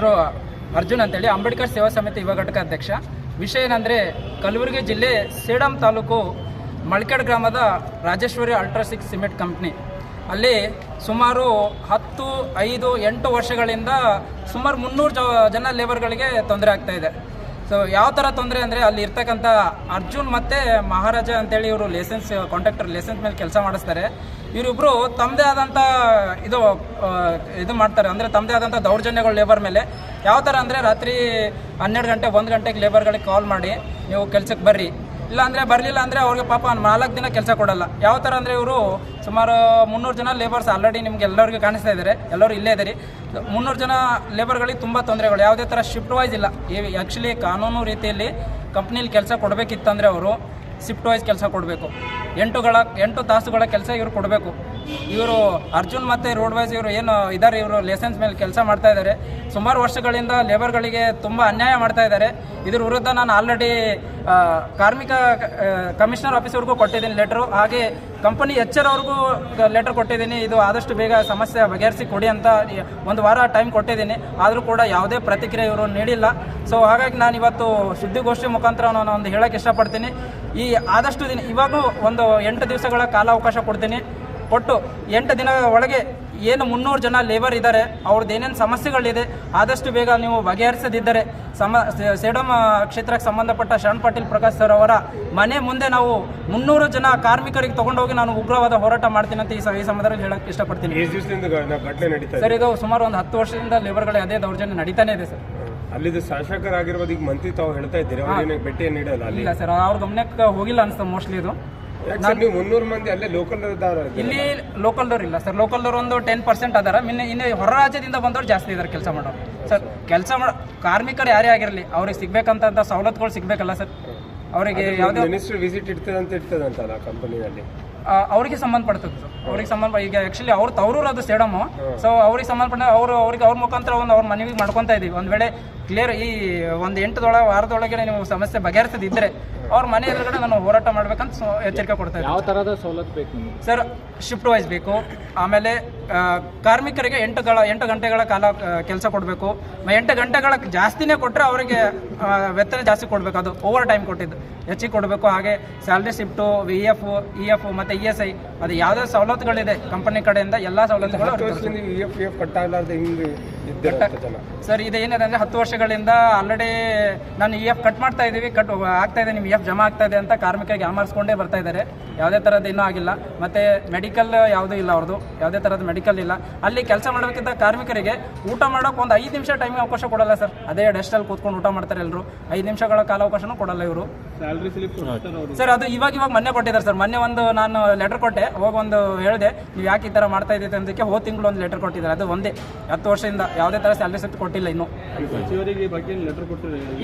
ಹೆಸರು ಅರ್ಜುನ್ ಅಂತೇಳಿ ಅಂಬೇಡ್ಕರ್ ಸೇವಾ ಸಮಿತಿ ಯುವ ಘಟಕ ಅಧ್ಯಕ್ಷ. ವಿಷಯ ಏನಂದರೆ ಕಲಬುರಗಿ ಜಿಲ್ಲೆ ಸೇಡಂ ತಾಲೂಕು ಮಳ್ಕೆಡ್ ಗ್ರಾಮದ ರಾಜೇಶ್ವರಿ ಅಲ್ಟ್ರಾಸಿಕ್ ಸಿಮೆಂಟ್ ಕಂಪ್ನಿ ಅಲ್ಲಿ ಸುಮಾರು ಹತ್ತು, ಐದು, ಎಂಟು ವರ್ಷಗಳಿಂದ ಸುಮಾರು ಮುನ್ನೂರು ಜನ ಲೇಬರ್ಗಳಿಗೆ ತೊಂದರೆ ಆಗ್ತಾ ಇದೆ. ಸೊ ಯಾವ ಥರ ತೊಂದರೆ ಅಂದರೆ ಅಲ್ಲಿ ಇರ್ತಕ್ಕಂಥ ಅರ್ಜುನ್ ಮತ್ತು ಮಹಾರಾಜ ಅಂತೇಳಿ ಇವರು ಲೈಸೆನ್ಸ್ ಕಾಂಟ್ರಾಕ್ಟರ್ ಲೈಸೆನ್ಸ್ ಮೇಲೆ ಕೆಲಸ ಮಾಡಿಸ್ತಾರೆ. ಇವರಿಬ್ಬರು ತಮ್ಮದೇ ಆದಂಥ ಇದು ಇದು ಮಾಡ್ತಾರೆ. ಅಂದರೆ ತಮ್ಮದೇ ಆದಂಥ ದೌರ್ಜನ್ಯಗಳು ಲೇಬರ್ ಮೇಲೆ. ಯಾವ ಥರ ಅಂದರೆ ರಾತ್ರಿ ಹನ್ನೆರಡು ಗಂಟೆ, ಒಂದು ಗಂಟೆಗೆ ಲೇಬರ್ಗಳಿಗೆ ಕಾಲ್ ಮಾಡಿ, ನೀವು ಕೆಲಸಕ್ಕೆ ಬರ್ರಿ. ಇಲ್ಲ ಅಂದರೆ ಬರಲಿಲ್ಲ ಅಂದರೆ ಅವ್ರಿಗೆ ಪಾಪ ನಾಲ್ಕು ದಿನ ಕೆಲಸ ಕೊಡಲ್ಲ. ಯಾವ ಥರ ಅಂದರೆ ಇವರು ಸುಮಾರು ಮುನ್ನೂರು ಜನ ಲೇಬರ್ಸ್ ಆಲ್ರೆಡಿ ನಿಮ್ಗೆ ಎಲ್ಲರಿಗೂ ಕಾಣಿಸ್ತಾ ಇದ್ದಾರೆ ಎಲ್ಲರೂ ಇಲ್ಲೇ ಇದ್ದಾರೆ ಮುನ್ನೂರು ಜನ ಲೇಬರ್ಗಳಿಗೆ ತುಂಬ ತೊಂದರೆಗಳು. ಯಾವುದೇ ಥರ ಶಿಫ್ಟ್ ವೈಸ್ ಇಲ್ಲ. ಆ್ಯಕ್ಚುಲಿ ಕಾನೂನು ರೀತಿಯಲ್ಲಿ ಕಂಪ್ನಿಲಿ ಕೆಲಸ ಕೊಡಬೇಕಿತ್ತಂದರೆ ಅವರು ಶಿಫ್ಟ್ ವೈಸ್ ಕೆಲಸ ಕೊಡಬೇಕು. ಎಂಟುಗಳ, ಎಂಟು ತಾಸುಗಳ ಕೆಲಸ ಇವರು ಕೊಡಬೇಕು. ಇವರು ಅರ್ಜುನ್ ಮತ್ತು ರೋಡ್ ವೈಸ್ ಇವರು ಏನು ಇದ್ದಾರೆ ಇವರು ಲೈಸೆನ್ಸ್ ಮೇಲೆ ಕೆಲಸ ಮಾಡ್ತಾ ಇದ್ದಾರೆ ಸುಮಾರು ವರ್ಷಗಳಿಂದ ಲೇಬರ್ಗಳಿಗೆ ತುಂಬ ಅನ್ಯಾಯ ಮಾಡ್ತಾ ಇದ್ದಾರೆ ಇದ್ರ ವಿರುದ್ಧ ನಾನು ಆಲ್ರೆಡಿ ಕಾರ್ಮಿಕ ಕಮಿಷನರ್ ಆಫೀಸ್ವರೆಗೂ ಕೊಟ್ಟಿದ್ದೀನಿ ಲೆಟ್ರು ಹಾಗೆ ಕಂಪನಿ ಎಚ್ಚರವ್ರಿಗೂ ಲೆಟರ್ ಕೊಟ್ಟಿದ್ದೀನಿ. ಇದು ಆದಷ್ಟು ಬೇಗ ಸಮಸ್ಯೆ ಬಗೆಹರಿಸಿ ಕೊಡಿ ಅಂತ ಒಂದು ವಾರ ಟೈಮ್ ಕೊಟ್ಟಿದ್ದೀನಿ. ಆದರೂ ಕೂಡ ಯಾವುದೇ ಪ್ರತಿಕ್ರಿಯೆ ಇವರು ನೀಡಿಲ್ಲ. ಸೊ ಹಾಗಾಗಿ ನಾನು ಇವತ್ತು ಸುದ್ದಿಗೋಷ್ಠಿ ಮುಖಾಂತರ ನಾನು ಒಂದು ಹೇಳಕ್ಕೆ ಇಷ್ಟಪಡ್ತೀನಿ. ಈ ಆದಷ್ಟು ದಿನ, ಇವಾಗೂ ಒಂದು ಎಂಟು ದಿವಸಗಳ ಕಾಲಾವಕಾಶ ಕೊಡ್ತೀನಿ. ಕೊಟ್ಟು ಎಂಟು ದಿನ ಒಳಗೆ ಏನು ಮುನ್ನೂರು ಜನ ಲೇಬರ್ ಇದ್ದಾರೆ ಅವ್ರದ್ದು ಏನೇನು ಸಮಸ್ಯೆಗಳಿದೆ ಆದಷ್ಟು ಬೇಗ ನೀವು ಬಗೆಹರಿಸದಿದ್ದರೆ ಸಮ ಸೇಡಮ್ ಕ್ಷೇತ್ರಕ್ಕೆ ಸಂಬಂಧಪಟ್ಟ ಶರಣ್ ಪಾಟೀಲ್ ಪ್ರಕಾಶ್ ಸರ್ ಅವರ ಮನೆ ಮುಂದೆ ನಾವು ಮುನ್ನೂರು ಜನ ಕಾರ್ಮಿಕರಿಗೆ ತಗೊಂಡೋಗಿ ನಾನು ಉಗ್ರವಾದ ಹೋರಾಟ ಮಾಡ್ತೀನಿ ಅಂತ ಈ ಸಂದರ್ಭದಲ್ಲಿ ಹೇಳಕ್ಕೆ ಇಷ್ಟಪಡ್ತೀನಿ. ಸರ್ ಇದು ಸುಮಾರು ಒಂದು ಹತ್ತು ವರ್ಷದಿಂದ ಲೇಬರ್ಗಳೇ ಅದೇ ದೌರ್ಜನ್ಯ ನಡೀತಾನೆ ಇದೆ ಸರ್. ಅಲ್ಲಿದ್ದು ಶಾಸಕರಾಗಿರ್ಬೋದು ಈಗ ಮಂತ್ರಿ ತಾವು ಹೇಳ್ತಾ ಇದ್ದೀರಿ ಭೇಟಿ ನೀಡಲ್ಲ ಅಲ್ಲಿ. ಇಲ್ಲ ಸರ್ ಅವ್ರ ಗಮನಕ್ಕೆ ಹೋಗಿಲ್ಲ ಅನ್ಸುತ್ತೆ ಮೋಸ್ಟ್ಲಿ ಇದು. ಮುನ್ನೂರು ಮಂದಿ ಅಲ್ಲೇ ಲೋಕಲ್ ಇಲ್ಲಿ ಲೋಕಲ್ದವ್ರು ಇಲ್ಲ ಸರ್. ಲೋಕಲ್ದವ್ರು ಒಂದು ಟೆನ್ ಪರ್ಸೆಂಟ್ ಅದಾರ. ಇನ್ನು ಇನ್ನು ಹೊರ ರಾಜ್ಯದಿಂದ ಬಂದವ್ರು ಜಾಸ್ತಿ ಇದ್ದಾರೆ ಕೆಲಸ ಮಾಡೋರು ಸರ್ ಕೆಲಸ ಮಾಡೋ ಕಾರ್ಮಿಕರು ಯಾರೇ ಆಗಿರಲಿ ಅವ್ರಿಗೆ ಸಿಗ್ಬೇಕಂತ ಸವಲತ್ತುಗಳು ಸಿಗ್ಬೇಕಲ್ಲ ಸರ್? ಅವರಿಗೆ ಯಾವುದೇ ಮಿನಿಸ್ಟರ್ ವಿಸಿಟ್ ಇರ್ತದೆ ಅಂತ ಇರ್ತದೆ ಅಂತಲ್ಲ ಕಂಪನಿಯಲ್ಲಿ ಆ, ಅವ್ರಿಗೆ ಸಂಬಂಧಪಡ್ತದೆ ಸರ್. ಅವ್ರಿಗೆ ಸಂಬಂಧ ಈಗ ಆ್ಯಕ್ಚುಲಿ ಅವ್ರು ತವರೂರು ಅದು ಸೇಡಮ್ಮು ಸೊ ಅವ್ರಿಗೆ ಸಂಬಂಧಪಟ್ಟ ಅವರು ಅವ್ರಿಗೆ ಅವ್ರ ಮುಖಾಂತರ ಒಂದು ಅವ್ರ ಮನೆಗೆ ಮಾಡ್ಕೊತಾ ಇದ್ದೀವಿ ಒಂದು ವೇಳೆ ಕ್ಲಿಯರ್ ಈ ಒಂದು ಎಂಟದೊಳಗೆ ವಾರದೊಳಗೆ ನೀವು ಸಮಸ್ಯೆ ಬಗೆಹರಿಸದಿದ್ದರೆ ಅವ್ರ ಮನೆ ಎದುರುಗಡೆ ನಾನು ಹೋರಾಟ ಮಾಡ್ಬೇಕಂತ ಎಚ್ಚರಿಕೆ ಕೊಡ್ತಾ ಯಾವ ಥರದ ಸವಲತ್ತು ಬೇಕು ಸರ್ ಶಿಫ್ಟ್ ವೈಸ್ ಬೇಕು. ಆಮೇಲೆ ಕಾರ್ಮಿಕರಿಗೆ ಎಂಟುಗಳ ಎಂಟು ಗಂಟೆಗಳ ಕಾಲ ಕೆಲಸ ಕೊಡಬೇಕು. ಎಂಟು ಗಂಟೆಗಳ ಜಾಸ್ತಿನೇ ಕೊಟ್ಟರೆ ಅವರಿಗೆ ವೇತನ ಜಾಸ್ತಿ ಕೊಡಬೇಕು. ಅದು ಓವರ್ ಟೈಮ್ ಕೊಟ್ಟಿದ್ದು. ಹೆಚ್ಚಿಗೆ ಕೊಡಬೇಕು. ಹಾಗೆ salary shift V F E F ಮತ್ತು ಇ ಎಸ್ ಐ ಅದು ಯಾವುದೇ ಸವಲತ್ತುಗಳಿದೆ ಕಂಪನಿ ಕಡೆಯಿಂದ ಎಲ್ಲ ಸವಲತ್ತುಗಳು ಸರ್ ಇದು ಹಿಂಗೆ ಇದ್ದೀರ ಸರ್ ಇದೇನಿದೆ ಅಂದರೆ ಹತ್ತು ವರ್ಷಗಳಿಂದ ಆಲ್ರೆಡಿ ನಾನು ಇ ಎಫ್ ಕಟ್ ಮಾಡ್ತಾ ಇದ್ದೀವಿ ಕಟ್ ಆಗ್ತಾ ಇದೆ ನಿಮ್ಮ ಇ ಎಫ್ ಜಮಾ ಆಗ್ತಾ ಇದೆ ಅಂತ ಕಾರ್ಮಿಕರಿಗೆ ಯಾಮಾರಿಸ್ಕೊಂಡೇ ಬರ್ತಾ ಇದ್ದಾರೆ. ಯಾವುದೇ ಥರದ್ದು ಇನ್ನೂ ಆಗಿಲ್ಲ. ಮತ್ತು ಮೆಡಿಕಲ್ ಯಾವುದೂ ಇಲ್ಲ ಅವ್ರದ್ದು. ಯಾವುದೇ ಥರದ ಮೆಡಿಕಲ್ ಇಲ್ಲ. ಅಲ್ಲಿ ಕೆಲಸ ಮಾಡಬೇಕಿದ್ದ ಕಾರ್ಮಿಕರಿಗೆ ಊಟ ಮಾಡೋಕೆ ಒಂದು ಐದು ನಿಮಿಷ ಟೈಮಿಗೆ ಅವಕಾಶ ಕೊಡಲ್ಲ ಸರ್. ಅದೇ ಡೆಸ್ಟಲ್ಲಿ ಕೂತ್ಕೊಂಡು ಊಟ ಮಾಡ್ತಾರೆ ಎಲ್ಲರೂ ಐದು ನಿಮಿಷಗಳ ಕಾಲ ಅವಕಾಶನೂ ಕೊಡಲ್ಲ ಇವರು. ಸ್ಯಾಲ್ರಿ ಸ್ಲಿಪ್ ಸರ್ ಅದು ಇವಾಗ ಇವಾಗ ಮೊನ್ನೆ ಕೊಟ್ಟಿದ್ದಾರೆ ಸರ್. ಮೊನ್ನೆ ಒಂದು ನಾನು ಲೆಟರ್ ಕೊಟ್ಟೆ. ಅವಾಗ ಒಂದು ಹೇಳಿದೆ ನೀವು ಯಾಕೆ ಈ ಥರ ಮಾಡ್ತಾ ಇದ್ದೀವಿ ಅಂದಕ್ಕೆ ಹೋದ ತಿಂಗಳು ಒಂದು ಲೆಟರ್ ಕೊಟ್ಟಿದ್ದಾರೆ. ಅದು ಒಂದೇ. ಹತ್ತು ವರ್ಷದಿಂದ ಯಾವುದೇ ಥರ ಸ್ಯಾಲ್ರಿ ಸೆಟ್ ಕೊಟ್ಟಿಲ್ಲ ಇನ್ನು.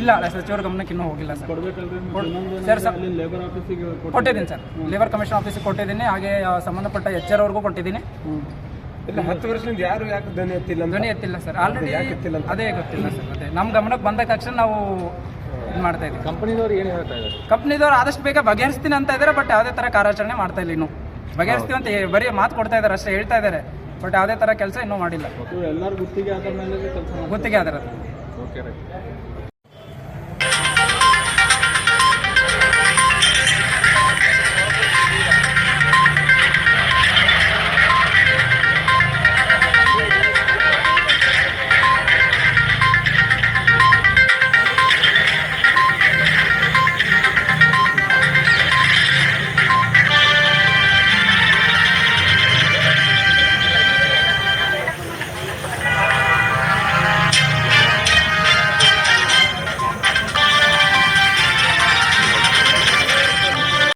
ಇಲ್ಲ ಸಚಿವರ ಗಮನಕ್ಕೆ ಇನ್ನೂ ಹೋಗಿಲ್ಲ ಸರ್. ಸರ್ ಕೊಟ್ಟಿದ್ದೀನಿ ಸರ್. ಲೇಬರ್ ಕಮಿಷನ್ ಆಫೀಸಿಗೆ ಕೊಟ್ಟಿದ್ದೀನಿ. ಹಾಗೆ ಸಂಬಂಧಪಟ್ಟ ಎಚ್ ಆರ್ ಅವ್ರಿಗೂ ಕೊಟ್ಟಿದ್ದೀನಿ. ಇಲ್ಲ ಹತ್ತು ವರ್ಷದಿಂದ ಯಾರು ಯಾಕೆ ಧ್ವನಿ ಎತ್ತಿಲ್ಲ ಅಂತ? ಧ್ವನಿ ಎತ್ತಿಲ್ಲ ಸರ್. ಆಲ್ರೆಡಿ ಯಾಕೆ ಎತ್ತಿಲ್ಲ ಅಂತ? ಅದೇ ಗೊತ್ತಿಲ್ಲ ಸರ್ ಅದೇ. ನಮ್ಮ ಗಮನಕ್ಕೆ ಬಂದ ತಕ್ಷಣ ನಾವು ಇದು ಮಾಡ್ತಾ ಇದ್ದೀವಿ. ಕಂಪನಿದವ್ರು ಏನು ಹೇಳ್ತಾ ಇದ್ದಾರೆ? ಕಂಪ್ನಿದವ್ರು ಆದಷ್ಟು ಬೇಗ ಬಗೆಹರಿಸ್ತೀನಿ ಅಂತ ಇದ್ದಾರೆ ಬಟ್ ಯಾವುದೇ ಥರ ಕಾರ್ಯಾಚರಣೆ ಮಾಡ್ತಾ ಇಲ್ಲ ಇನ್ನು. ಬಗೆಹರಿಸ್ತೀವಿ ಅಂತ ಹೇ- ಬರೀ ಮಾತು ಕೊಡ್ತಾ ಇದ್ದಾರೆ ಅಷ್ಟೇ ಹೇಳ್ತಾ ಇದ್ದಾರೆ ಬಟ್ ಯಾವುದೇ ಥರ ಕೆಲಸ ಇನ್ನೂ ಮಾಡಿಲ್ಲ. ಎಲ್ಲರೂ ಗುತ್ತಿಗೆ ಆದ ಮೇಲೆ ಕೆಲಸ ಗುತ್ತಿಗೆ ಅದರ ಓಕೆ ರೈಟ್.